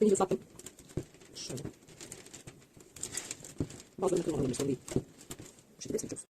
iyice ıslattım. Şöyle. Bazılarını kırmamalı sorun değil. Bu şekilde hepsini yapıyoruz.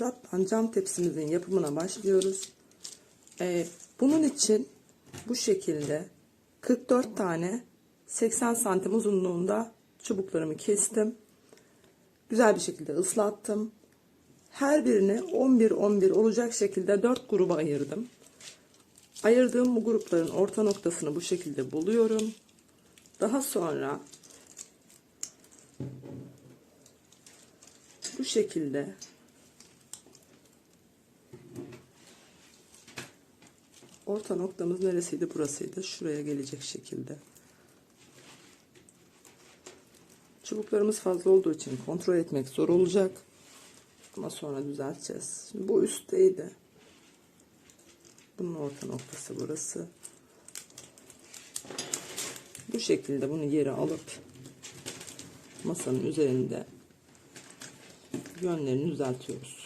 Rattan cam tepsimizin yapımına başlıyoruz. Ee, bunun için bu şekilde 44 tane 80 santim uzunluğunda çubuklarımı kestim. Güzel bir şekilde ıslattım. Her birini 11-11 olacak şekilde 4 gruba ayırdım. Ayırdığım bu grupların orta noktasını bu şekilde buluyorum. Daha sonra bu şekilde orta noktamız neresiydi? Burasıydı. Şuraya gelecek şekilde. Çubuklarımız fazla olduğu için kontrol etmek zor olacak. Ama sonra düzelteceğiz. Şimdi bu üstteydi. Bunun orta noktası burası. Bu şekilde bunu yere alıp masanın üzerinde yönlerini düzeltiyoruz.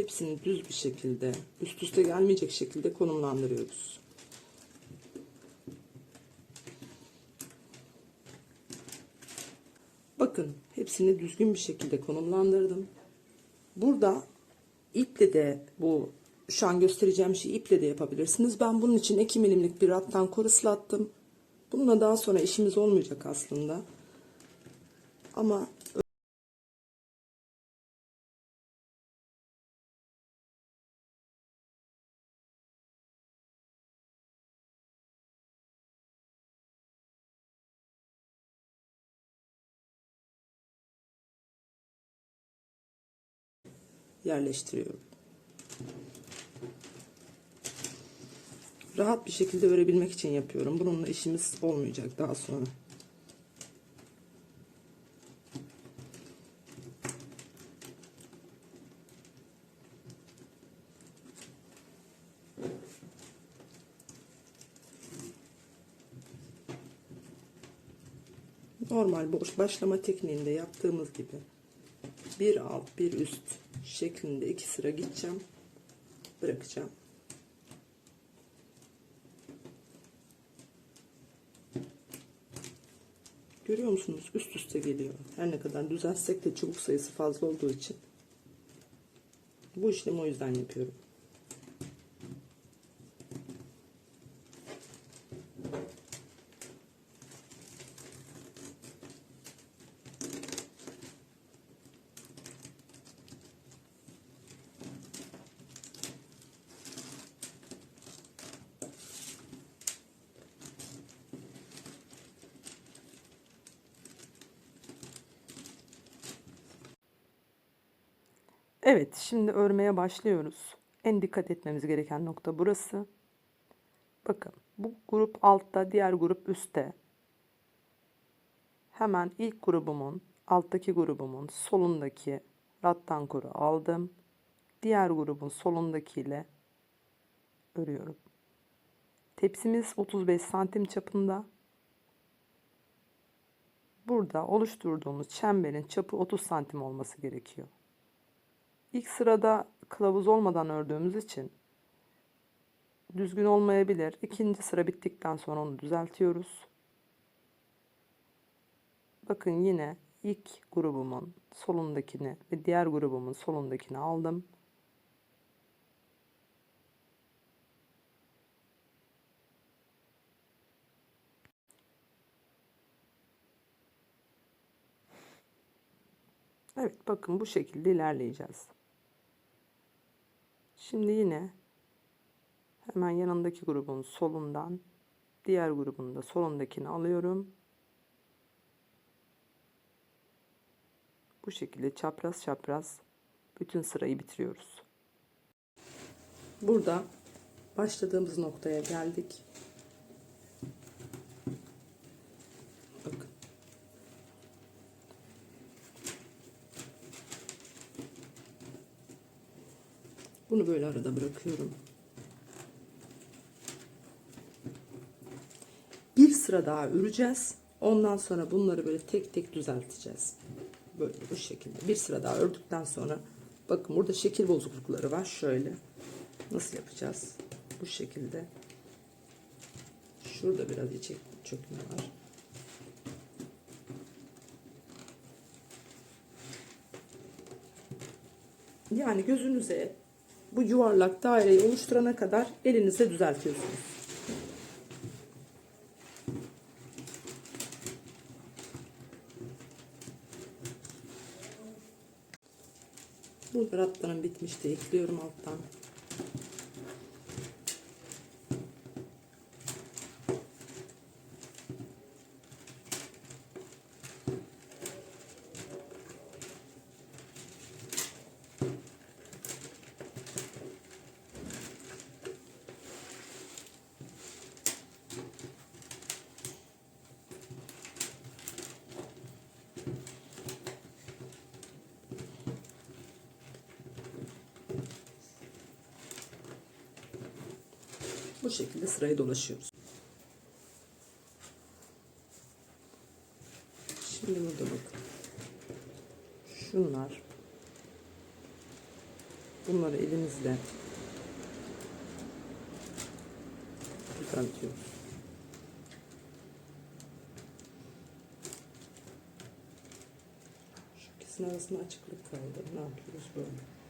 Hepsini düz bir şekilde, üst üste gelmeyecek şekilde konumlandırıyoruz. Bakın hepsini düzgün bir şekilde konumlandırdım. Burada iple de bu şu an göstereceğim şeyi iple de yapabilirsiniz. Ben bunun için 2 milimlik bir rattan kor ıslattım. Bununla daha sonra işimiz olmayacak aslında. Ama yerleştiriyorum. Rahat bir şekilde örebilmek için yapıyorum. Bununla işimiz olmayacak daha sonra. Normal boş başlama tekniğinde yaptığımız gibi bir alt bir üst şeklinde iki sıra gideceğim. Bırakacağım. Görüyor musunuz? Üst üste geliyor. Her ne kadar düzeltsek de çubuk sayısı fazla olduğu için. Bu işlemi o yüzden yapıyorum Evet, şimdi örmeye başlıyoruz. En dikkat etmemiz gereken nokta burası. Bakın, bu grup altta, diğer grup üstte. Hemen ilk grubumun, alttaki grubumun solundaki rattan koru aldım. Diğer grubun solundakiyle örüyorum. Tepsimiz 35 santim çapında. Burada oluşturduğumuz çemberin çapı 30 santim olması gerekiyor. İlk sırada kılavuz olmadan ördüğümüz için düzgün olmayabilir. İkinci sıra bittikten sonra onu düzeltiyoruz. Bakın yine ilk grubumun solundakini ve diğer grubumun solundakini aldım. Evet bakın bu şekilde ilerleyeceğiz. Şimdi yine hemen yanındaki grubun solundan diğer grubun da solundakini alıyorum. Bu şekilde çapraz çapraz bütün sırayı bitiriyoruz. Burada başladığımız noktaya geldik. Bunu böyle arada bırakıyorum. Bir sıra daha öreceğiz. Ondan sonra bunları böyle tek tek düzelteceğiz. Böyle bu şekilde. Bir sıra daha ördükten sonra bakın burada şekil bozuklukları var. Şöyle. Nasıl yapacağız? Bu şekilde. Şurada biraz içe çökme var. Yani gözünüze bu yuvarlak daireyi oluşturana kadar elinizle düzeltiyorsunuz. Burada ratlarım bitmişti. Ekliyorum alttan. Bu şekilde sırayı dolaşıyoruz. Şimdi burada bakın. Şunlar. Bunları elimizle düzeltiyoruz. Şu ikisinin arasında açıklık kaldı. Ne yapıyoruz böyle?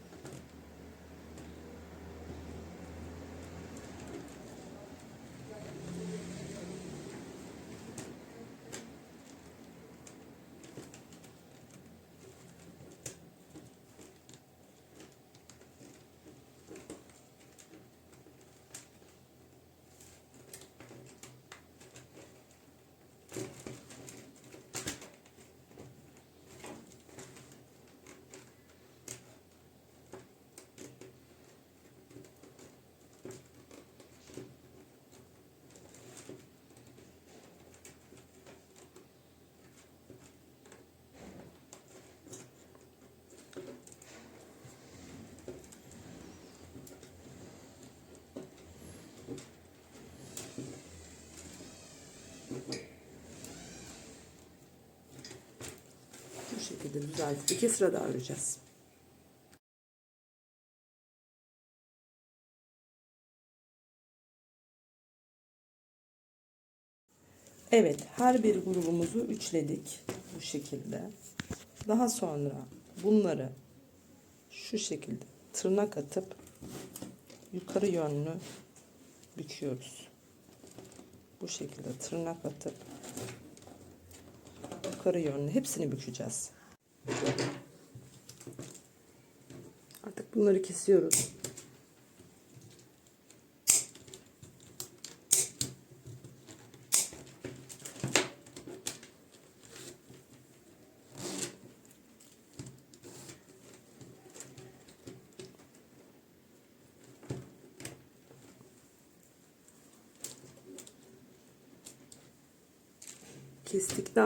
Bu şekilde düzeltip iki sıra daha öreceğiz. Evet, her bir grubumuzu üçledik bu şekilde. Daha sonra bunları şu şekilde tırnak atıp yukarı yönlü büküyoruz. Bu şekilde tırnak atıp yukarı yönlü hepsini bükeceğiz. Artık bunları kesiyoruz.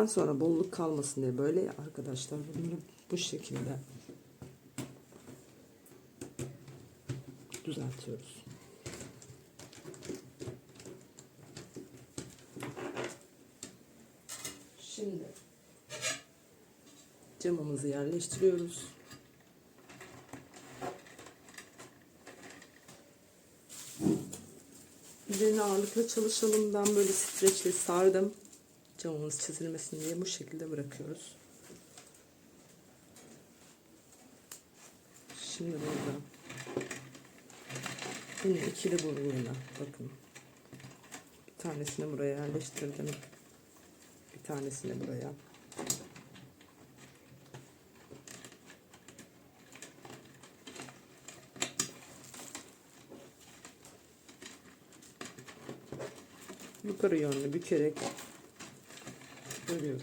Piştikten sonra bolluk kalmasın diye böyle arkadaşlar bunları bu şekilde düzeltiyoruz. Şimdi camımızı yerleştiriyoruz. Üzerine ağırlıkla çalışalım. Ben böyle streçle sardım. Camımız çizilmesin diye bu şekilde bırakıyoruz. Şimdi burada yine ikili burguyla bakın. Bir tanesini buraya yerleştirdim. Bir tanesini buraya. Yukarı yönlü bükerek örüyoruz.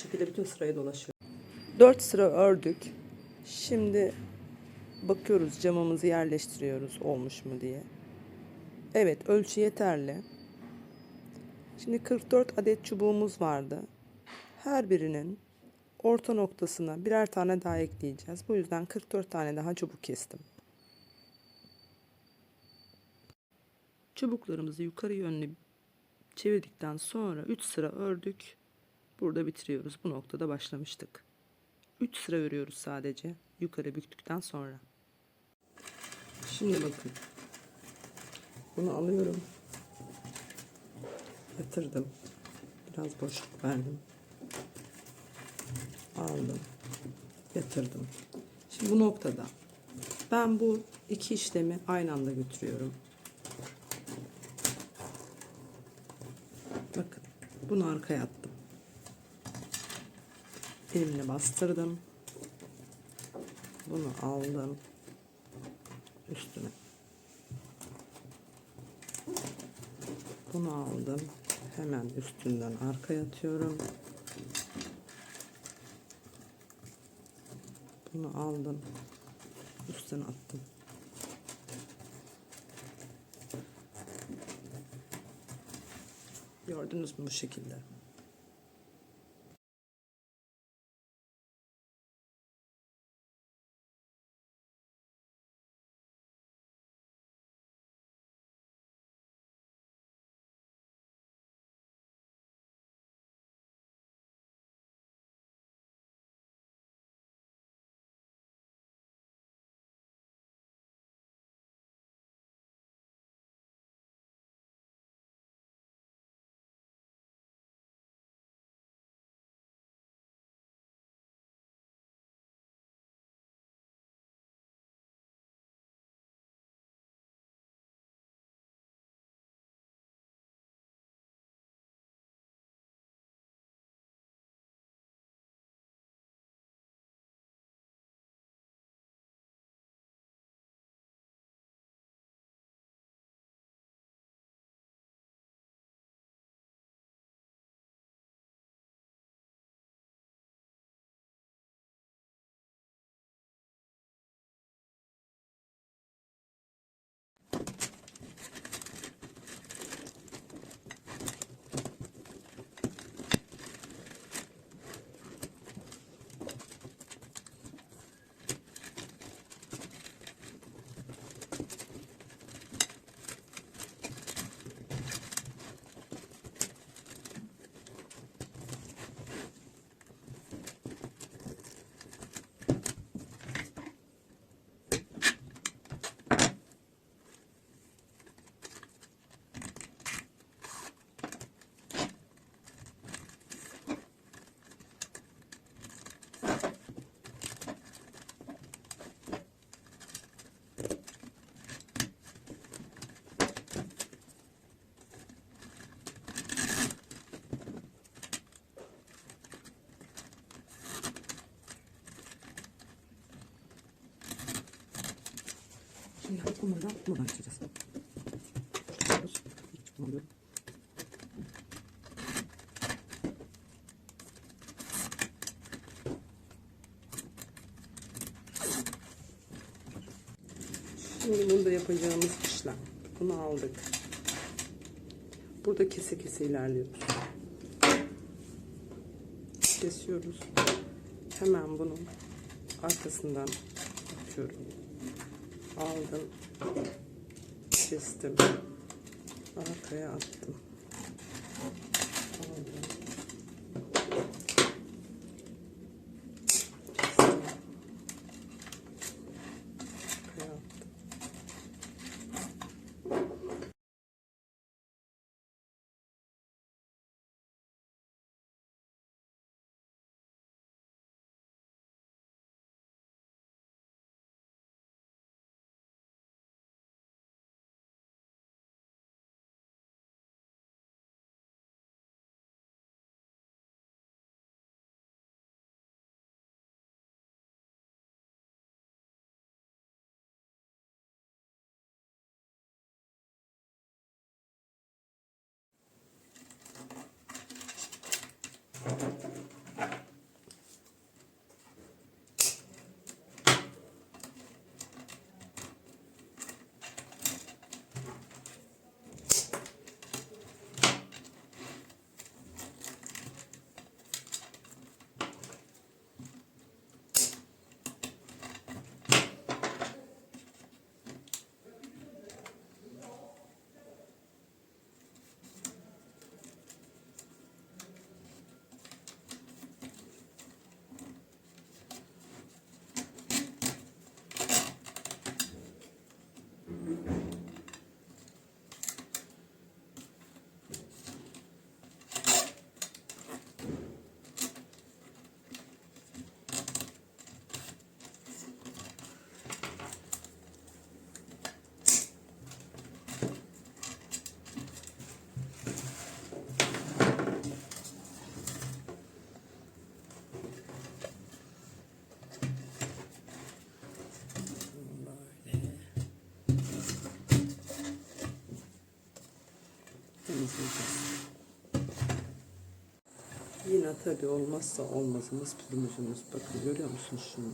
Şekilde bütün sırayı dolaşıyor. 4 sıra ördük. Şimdi bakıyoruz camımızı yerleştiriyoruz olmuş mu diye. Evet ölçü yeterli. Şimdi 44 adet çubuğumuz vardı. Her birinin orta noktasına birer tane daha ekleyeceğiz. Bu yüzden 44 tane daha çubuk kestim. Çubuklarımızı yukarı yönlü çevirdikten sonra 3 sıra ördük. Burada bitiriyoruz. Bu noktada başlamıştık. 3 sıra örüyoruz sadece. Yukarı büktükten sonra. Şimdi bakın. Bunu alıyorum. Yatırdım. Biraz boşluk verdim. Aldım. Yatırdım. Şimdi bu noktada ben bu iki işlemi aynı anda götürüyorum. Bakın bunu arkaya attım. Elimle bastırdım. Bunu aldım. Üstüne. Bunu aldım. Hemen üstünden arkaya atıyorum. Bunu aldım. Üstüne attım. Gördünüz mü bu şekilde? Bunları da buradan açacağız. Çubuğunu alıyorum. Şimdi burada yapacağımız işlem. Bunu aldık. Burada kese kese ilerliyoruz. Kesiyoruz. Hemen bunun arkasından atıyorum. Aldım. Kestim. Arkaya attım. Temizleyeceğiz. Yine tabi olmazsa olmazımız pürmüzümüz. Bakın görüyor musunuz şimdi?